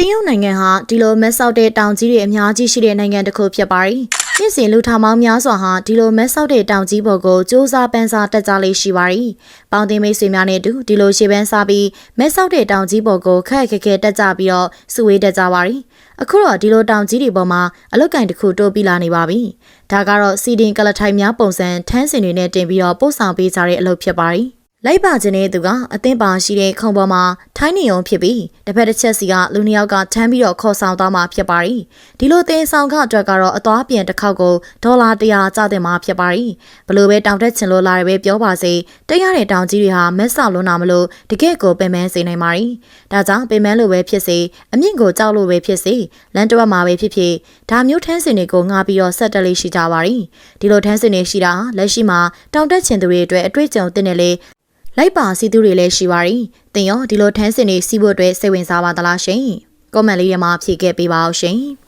တရုတ်နိုင်ငံဟာဒီလိုမက်ဆောက်တဲ့တောင်ကြီးတွေအများကြီးရှိတဲ့နိုင်ငံတစ်ခုဖြစ်ပါတယ်။ပြည်စဉ်လူထောင်ပေါင်းများစွာဟာဒီလိုမက်ဆောက်တဲ့တောင်ကြီးပေါ်ကိုစ조사ပန်းစားတက်ကြလေးရှိပါတယ်။ပေါင်းတင်မိတ်ဆွေများနဲ့အတူဒီလိုရှေ့ပန်းစားပြီးမက်ဆောက်တဲ့တောင်ကြီးပေါ်ကိုခက်ခက်ခဲတက်ကြပြီးတော့စုဝေးတက်ကြပါတယ်။အခုတော့ဒီလိုတောင်ကြီးတွေပေါ်မှာအလုတ်ကင်တစ်ခုတိုးပြီးလာနေပါပြီ။ဒါကတော့စီဒင်ကလထိုင်များပုံစံထန်းစင်တွေနဲ့တင်ပြီးတော့ပို့ဆောင်ပေးကြတဲ့အလုပ်ဖြစ်ပါတယ်။ လိုက်ပါခြင်းတဲ့သူကအသင်းပါရှိတဲ့ခုံပေါ်မှာထိုင်းနေုံဖြစ်ပြီးတစ်ဖက်တစ်ချက်စီကလူနှစ်ယောက်ကထမ်းပြီးတော့ခေါ်ဆောင်သွားမှာဖြစ်ပါတယ်။ဒီလိုတင်ဆောင်ခအတွက်ကတော့အသွားပြန်တစ်ခေါက်ကိုဒေါ်လာ100ကျတဲ့မှာဖြစ်ပါတယ်။ဘလို့ပဲတောင်တက်ချင်လို့လာတယ်ပဲပြောပါစေတက်ရတဲ့တောင်ကြီးတွေဟာမက်ဆောက်လွန်းတာမလို့တကယ့်ကိုပင်ပန်းစေနိုင်ပါတယ်။ဒါကြောင့်ပင်ပန်းလိုပဲဖြစ်စေအမြင့်ကိုကြောက်လို့ပဲဖြစ်စေလမ်းတစ်ဝက်မှာပဲဖြစ်ဖြစ်ဒါမျိုးထန်းစင်တွေကိုငှားပြီးတော့ဆက်တက်လေးရှိကြပါတယ်။ဒီလိုထန်းစင်တွေရှိတာလက်ရှိမှာတောင်တက်ချင်သူတွေအတွက်အတွေ့အကြုံတင်တယ်လေ လိုက်ပါစီသူတွေလည်းရှိပါရီ။တင်ရောဒီလိုထန်းစင်တွေစီးဖို့အတွက်စိတ်ဝင်စားပါသလားရှင်။ကွန်မန့်လေးထဲမှာဖြည့်ခဲ့ပေးပါအောင်ရှင်။